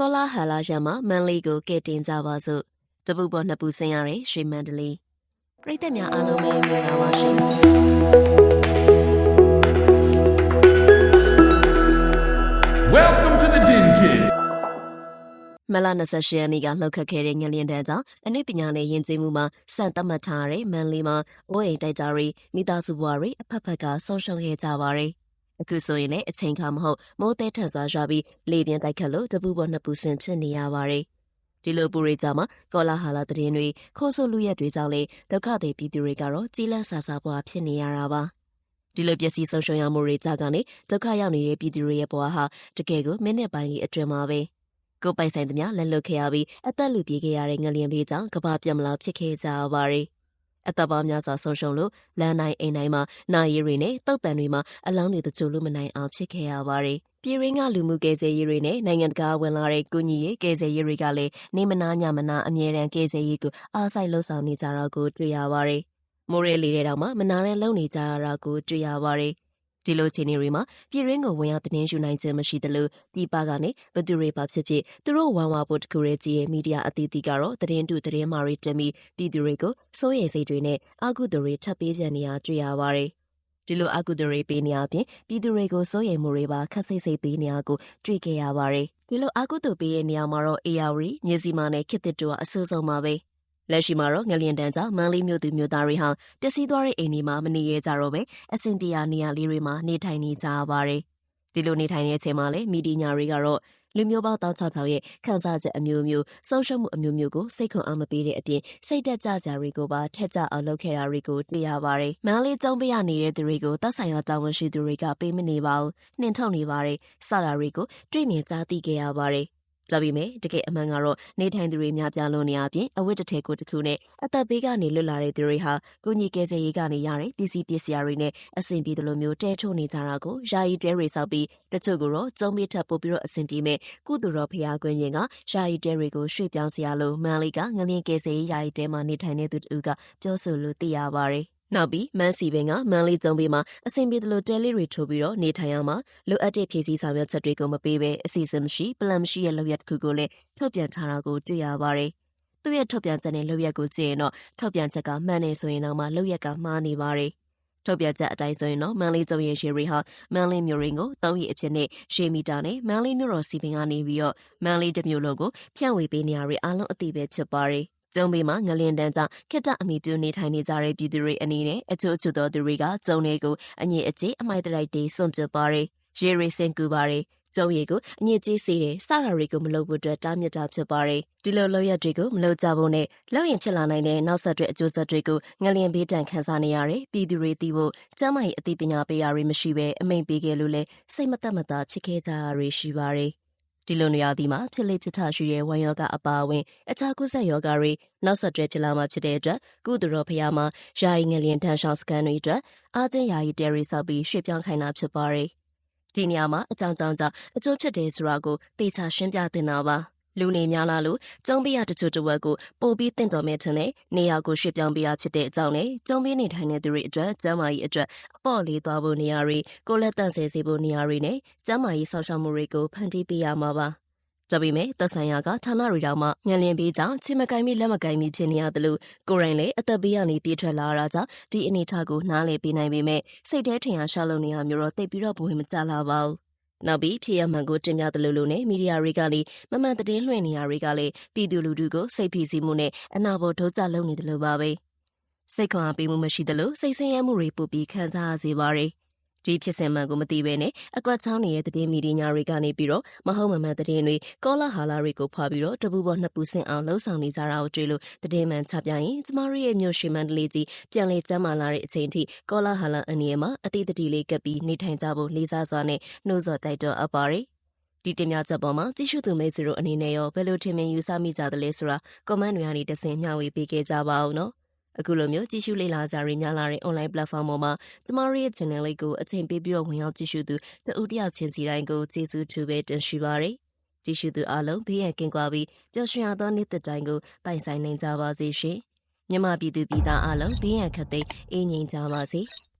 ကောလာဟာလာရမှာမန်လေးကိုကဲတင်ကြပါစို့တပူပေါ်နှစ်ပူဆင်းရတဲ့ရွှေမန္တလေးပရိသတ်များအားလုံးပဲမင်္ဂလာပါရှင် Welcome to the Din Kid. မလ28ရက်နေ့ကလှုပ်ခတ်ခဲ့တဲ့ငလျင်တန်းကြောင့်အနည်းပညာနဲ့ယဉ်ကျေးမှုမှာစံသတ်မှတ်ထားတဲ့မန်လေးမှာအိုးအိမ်တိုက်တာတွေမိသားစုဘဝတွေအဖက်ဖက်ကဆုံးရှုံးခဲ့ကြပါရယ် အခုဆိုရင်လည်းအချိန်ခါမဟုတ်မိုးတဲထန်စွာရွာပြီးလေပြင်းတိုက်ခတ်လို့တပူပေါ်နှစ်ပူဆင်ဖြစ်နေရပါရယ်ဒီလိုပူရိကြမှာကောလာဟာလာတရင်တွေခိုးဆိုလူရက်တွေကြောင့်လေဒုက္ခတွေပြည်သူတွေကတော့ကြီးလန့်ဆာဆာဘဝဖြစ်နေရတာပါဒီလိုပျက်စီးဆုံးရှုံးရမှုတွေကြကနေဒုက္ခရောက်နေတဲ့ပြည်သူတွေရဲ့ဘဝဟာတကယ်ကိုမိနစ်ပိုင်းလေးအတွင်းမှာပဲကိုယ်ပိုင်ဆိုင်သမျှလက်လွတ်ခဲ့ရပြီးအသက်လူပြေးခဲ့ရတဲ့ငလျင်ဘေးကြောင့်ကဘာပြတ်မလားဖြစ်ခဲ့ကြပါရီ အသက်ပေါင်းများစွာဆုံးရှုံးလို့လမ်းတိုင်းအိမ်တိုင်းမှာနာရီတွေနဲ့တုတ်တန်တွေမှာအလောင်းတွေတချို့လို့မနိုင်အောင်ဖြစ်ခဲ့ရပါရီပြည်ရင်းကလူမှုကယ်ဆယ်ရေးတွေနဲ့နိုင်ငံတကာဝင်လာတဲ့ကုညီရေးကယ်ဆယ်ရေးတွေကလည်းနေမနာညမနာအမြဲတမ်းကယ်ဆယ်ရေးကိုအားစိုက်လှုပ်ဆောင်နေကြတာကိုတွေ့ရပါရီမိုးရဲလေတဲ့တောင်မှမနာတဲ့လုံနေကြရတာကိုတွေ့ရပါရီ ဒီလိုခြေနေတွေမှာပြည်ရင်းကိုဝင်ရောက်တင်းယူနိုင်ခြင်းမရှိသလိုဒီပါကနေဘသူတွေပါဖြစ်ဖြစ်သူတို့ဝမ်းဝါဖို့တခုရဲကြီးရဲ့မီဒီယာအသီးသီးကတော့သတင်းတူသတင်းမာတွေတင်ပြီးပြည်သူတွေကိုစိုးရိမ်စိတ်တွေနဲ့အာကုသူတွေထပ်ပေးပြန်နေရတွေ့ရပါတယ်ဒီလိုအာကုသူတွေပေးနေအပြင်ပြည်သူတွေကိုစိုးရိမ်မှုတွေပါခက်စိတ်စိတ်ပေးနေရကိုတွေ့ခဲ့ရပါတယ်ဒီလိုအာကုသူပေးရဲ့နေရာမှာတော့ AR မြစီမာနဲ့ခစ်တစ်တူကအဆိုးဆုံးပါပဲ လက်ရှိမှာတော့ငလျင်တန်းကြောင့်မန်လေးမြို့သူမြို့သားတွေဟာတစီသွားတဲ့အိမ်တွေမှာမနေရကြတော့ပဲအစင်တရာနေရာလေးတွေမှာနေထိုင်နေကြရပါတယ်။ဒီလိုနေထိုင်တဲ့အချိန်မှာလည်းမီဒီညာတွေကတော့လူမျိုးပေါင်းတောင်းချောက်ချောက်ရဲ့ခန်းစားချက်အမျိုးမျိုးဆုံးရှုံးမှုအမျိုးမျိုးကိုစိတ်ခွန်အားမပေးတဲ့အပြင်စိတ်သက်ကြစရာတွေကိုပါထက်ကြအောင်လုပ်ခဲ့တာတွေကိုတွေ့ရပါတယ်။မန်လေးကျုံပေးရနေတဲ့သူတွေကိုတပ်ဆိုင်ရာတာဝန်ရှိသူတွေကပေးမနေပါဘူး။နှင်ထုတ်နေပါတယ်။စတာတွေကိုတွေ့မြင်ကြားသိခဲ့ရပါတယ်။ ဒါပေမဲ့တကယ်အမှန်ကတော့နေထိုင်သူတွေများပြားလို့နေအပြင်အဝတ်တစ်ထည်ကိုတစ်ခုနဲ့အသက်ဘေးကနေလွတ်လာတဲ့သူတွေဟာကုညီကယ်ဆယ်ရေးကနေရတဲ့ပစ္စည်းပစ္စည်းတွေနဲ့အဆင်ပြေတယ်လို့မျိုးတဲထုတ်နေကြတာကိုယာယီတဲတွေဆောက်ပြီးတချို့ကတော့ကျုံးမီထပ်ပို့ပြီးတော့အဆင်ပြေမဲ့ကုသူတော်ဖျားကွင်းရင်ကယာယီတဲတွေကိုရွှေ့ပြောင်းစရာလို့မန်လေးကငလျင်ကယ်ဆယ်ရေးယာယီတဲမှာနေထိုင်နေသူတူကပြောဆိုလို့သိရပါတယ် နောက်ပြီးမန်စီပင်ကမန်လေးကျုံပေးမှာအဆင်ပြေတယ်လို့တဲလေးတွေထိုးပြီးတော့နေထိုင်အောင်မှာလိုအပ်တဲ့ဖြည့်ဆည်းဆောင်ရွက်ချက်တွေကိုမပေးဘဲအစီအစဉ်မရှိပလန်မရှိရဲ့လုပ်ရက်တစ်ခုကိုလည်းထုတ်ပြန်ထားတာကိုတွေ့ရပါတယ်။သူ့ရဲ့ထုတ်ပြန်ချက်နဲ့လုပ်ရက်ကိုကြည့်ရင်တော့ထုတ်ပြန်ချက်ကမှန်နေဆိုရင်တော့မှလုပ်ရက်ကမှားနေပါတယ်။ထုတ်ပြန်ချက်အတိုင်းဆိုရင်တော့မန်လေးကျုံရဲ့ရှေရီဟာမန်လေးမျိုးရင်းကို၃ရက်အဖြစ်နဲ့ရှေမီတာနဲ့မန်လေးမျိုးတော်စီပင်ကနေပြီးတော့မန်လေးတစ်မျိုးလုံးကိုဖြန့်ဝေပေးနေရတဲ့အားလုံးအသိပဲဖြစ်ပါတယ်။ ကျုံပေမှာငလင်တန်းကြောင့်ခိတ္တအမိပြုနေထိုင်နေကြတဲ့ပြည်သူတွေအနေနဲ့အချို့အချို့သောသူတွေကကျုံတွေကိုအငြိအကျေးအမိုက်တရိုက်တွေစွန့်ပစ်ပါရယ်ရေရီစင်ကူပါရယ်ကျုံရည်ကိုအညစ်ကြေးစေးတယ်စတာတွေကိုမလုပ်ဖို့အတွက်တားမြစ်တာဖြစ်ပါတယ်ဒီလိုလုပ်ရက်တွေကိုမလုပ်ကြဖို့နဲ့လောက်ရင်ဖြစ်လာနိုင်တဲ့နောက်ဆက်တွဲအကျိုးဆက်တွေကိုငလျင်ဘေးတန်ခံစားနေရတဲ့ပြည်သူတွေသိဖို့ကျမ်းမာရေးအသိပညာပေးရာတွေမရှိဘဲအမိန့်ပေးခဲ့လို့လဲစိတ်မသက်မသာဖြစ်ခဲ့ကြရတွေရှိပါတယ် ဒီလိုနေရာဒီမှာဖြစ်လေဖြစ်ထရှိရဲ့ဝမ်ယောဂအပါအဝင်အခြားကုသယောဂတွေနောက်ဆက်တွဲဖြစ်လာမှာဖြစ်တဲ့အတွက်ကုသတော်ဖျားမှာယာယီငလျင်တန်းရှောင်းစကန်တွေအတွက်အားချင်းယာယီတဲရီဆောက်ပြီးရွှေ့ပြောင်းခိုင်းတာဖြစ်ပါတယ်ဒီနေရာမှာအကြောင်းကြောင့်ကြောင့်အကျိုးဖြစ်တယ်ဆိုတာကိုသေချာရှင်းပြတင်တာပါ လူနေများလာလို့ကျုံပေးရတချို့တဝက်ကိုပို့ပြီးတင့်တော်မဲ့ထင်တဲ့နေရာကိုရွှေ့ပြောင်းပေးရဖြစ်တဲ့အကြောင်းနဲ့ကျုံပေးနေထိုင်တဲ့သူတွေအတွက်ကျမ်းမာရေးအတွက်အပေါ့လေးသွားဖို့နေရာတွေကိုလက်တန့်ဆဲစေဖို့နေရာတွေနဲ့ကျမ်းမာရေးဆောင်ရှောက်မှုတွေကိုဖန်တီးပေးရမှာပါကြပေမဲ့သက်ဆိုင်ရာကဌာနတွေတောင်မှညံလင်းပေးကြောင်းချစ်မကိုင်းပြီးလက်မကိုင်းပြီးဖြစ်နေရတယ်လို့ကိုရိုင်းလည်းအသက်ဘေးကနေပြေးထွက်လာတာကြောင့်ဒီအနေထားကိုနားလည်ပေးနိုင်ပေမဲ့စိတ်ထဲထင်ရှားရှားလုံနေရမျိုးတော့တိတ်ပြီးတော့ဘဝင်မကြလာပါဘူး နောက်ပြီးဖြစ်ရမှန်ကိုတင်ပြတယ်လို့လို့နဲ့မီဒီယာတွေကလည်းမမှန်သတင်းလွှင့်နေရတွေကလည်းပြည်သူလူထုကိုစိတ်ဖိစီးမှုနဲ့အနာဘောဒုကြလုပ်နေတယ်လို့ပါပဲစိတ်ခွန်အားပေးမှုမရှိသလိုစိတ်ဆင်းရဲမှုတွေပိုပြီးခံစားရစေပါတယ် ဒီဖြစ်စဉ်မှန်ကိုမသိဘဲနဲ့အကွက်ချောင်းနေတဲ့သတင်းမီဒီယာတွေကနေပြီးတော့မဟုတ်မမှန်သတင်းတွေကောလာဟာလာတွေကိုဖွာပြီးတော့တပူပေါ်နှစ်ပူဆင့်အောင်လှုံ့ဆော်နေကြတာကိုတွေ့လို့သတင်းမှန်ချပြရင်ကျမတို့ရဲ့မြို့ရွှေမန္တလေးကြီးပြန်လေကျမ်းမာလာတဲ့အချိန်ထိကောလာဟာလာအနေနဲ့မှာအတိတ်တတိလေးကပ်ပြီးနေထိုင်ကြဖို့လေးစားစွာနဲ့နှိုးဆော်တိုက်တွန်းအပ်ပါတယ်ဒီတင်ပြချက်ပေါ်မှာကြည့်ရှုသူမိတ်ဆွေတို့အနေနဲ့ရောဘယ်လိုထင်မြင်ယူဆမိကြသလဲဆိုတာ comment တွေကနေတဆင်မျှဝေပေးခဲ့ကြပါအောင်နော် အခုလိုမျိုးကြည့်ရှုလေ့လာစာတွေများလာတဲ့ online platform ပေါ်မှာကျမတို့ရဲ့ channel လေးကိုအချိန်ပေးပြီးတော့ဝင်ရောက်ကြည့်ရှုသူတဦးတယောက်ချင်းစီတိုင်းကိုကျေးဇူးထူပဲတင်ရှိပါရယ်ကြည့်ရှုသူအားလုံးဘေးရန်ကင်းကွာပြီးပျော်ရွှင်ရသောနေ့သက်တိုင်းကိုပိုင်ဆိုင်နိုင်ကြပါစေရှင်မြမပြည်သူပြည်သားအားလုံးဘေးရန်ခတ်သိမ်းအေးငြိမ်ကြပါစေ။